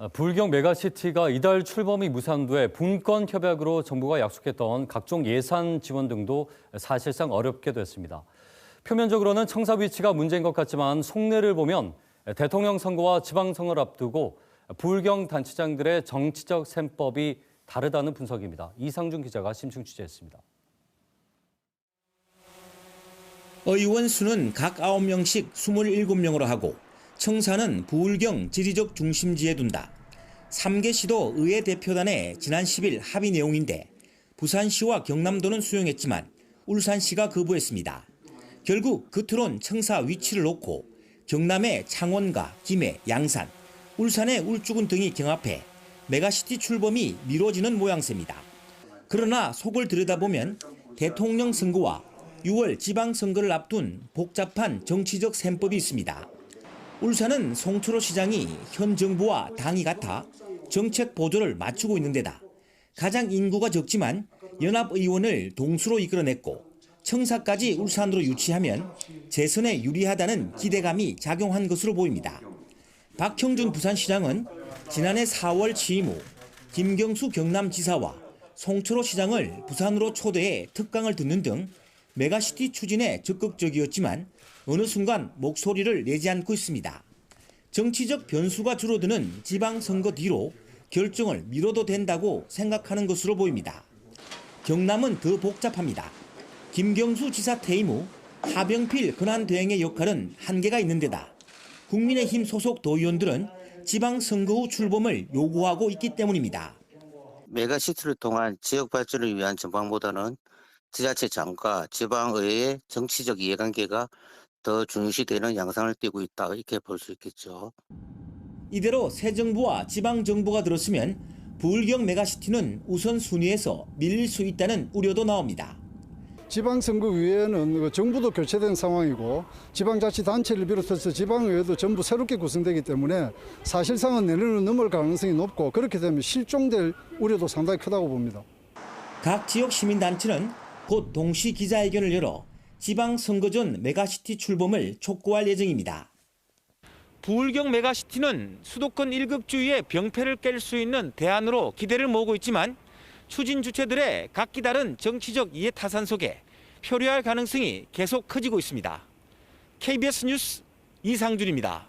아, 불경 메가시티가 이달 출범이 무산돼 분권 협약으로 정부가 약속했던 각종 예산 지원 등도 사실상 어렵게 됐습니다. 표면적으로는 청사 위치가 문제인 것 같지만 속내를 보면 대통령 선거와 지방선거를 앞두고 불경 단체장들의 정치적 셈법이 다르다는 분석입니다. 이상준 기자가 심층 취재했습니다. 의원 수는 각 9명씩 27명으로 하고 청사는 부울경 지리적 중심지에 둔다. 3개 시도 의회 대표단의 지난 10일 합의 내용인데 부산시와 경남도는 수용했지만 울산시가 거부했습니다. 결국 끝으론 청사 위치를 놓고 경남의 창원과 김해, 양산, 울산의 울주군 등이 경합해 메가시티 출범이 미뤄지는 모양새입니다. 그러나 속을 들여다보면 대통령 선거와 6월 지방선거를 앞둔 복잡한 정치적 셈법이 있습니다. 울산은 송철호 시장이 현 정부와 당이 같아 정책 보조를 맞추고 있는 데다 가장 인구가 적지만 연합의원을 동수로 이끌어냈고 청사까지 울산으로 유치하면 재선에 유리하다는 기대감이 작용한 것으로 보입니다. 박형준 부산시장은 지난해 4월 취임 후 김경수 경남지사와 송철호 시장을 부산으로 초대해 특강을 듣는 등 메가시티 추진에 적극적이었지만 어느 순간 목소리를 내지 않고 있습니다. 정치적 변수가 줄어드는 지방선거 뒤로 결정을 미뤄도 된다고 생각하는 것으로 보입니다. 경남은 더 복잡합니다. 김경수 지사 퇴임 후 하병필 권한대행의 역할은 한계가 있는 데다 국민의힘 소속 도의원들은 지방선거 후 출범을 요구하고 있기 때문입니다. 메가시티를 통한 지역 발전을 위한 전방보다는 지자체 장과 지방의회의 정치적 이해관계가 더 중시되는 양상을 띠고 있다 이렇게 볼 수 있겠죠. 이대로 새 정부와 지방 정부가 들었으면 부울경 메가시티는 우선 순위에서 밀릴 수 있다는 우려도 나옵니다. 지방선거위원회는 그 정부도 교체된 상황이고 지방자치단체를 비롯해서 지방의회도 전부 새롭게 구성되기 때문에 사실상은 내년으로 넘을 가능성이 높고 그렇게 되면 실종될 우려도 상당히 크다고 봅니다. 각 지역 시민단체는 곧 동시 기자회견을 열어 지방선거 전 메가시티 출범을 촉구할 예정입니다. 부울경 메가시티는 수도권 1급주의의 병폐를 깰 수 있는 대안으로 기대를 모으고 있지만 추진 주체들의 각기 다른 정치적 이해 타산 속에 표류할 가능성이 계속 커지고 있습니다. KBS 뉴스 이상준입니다.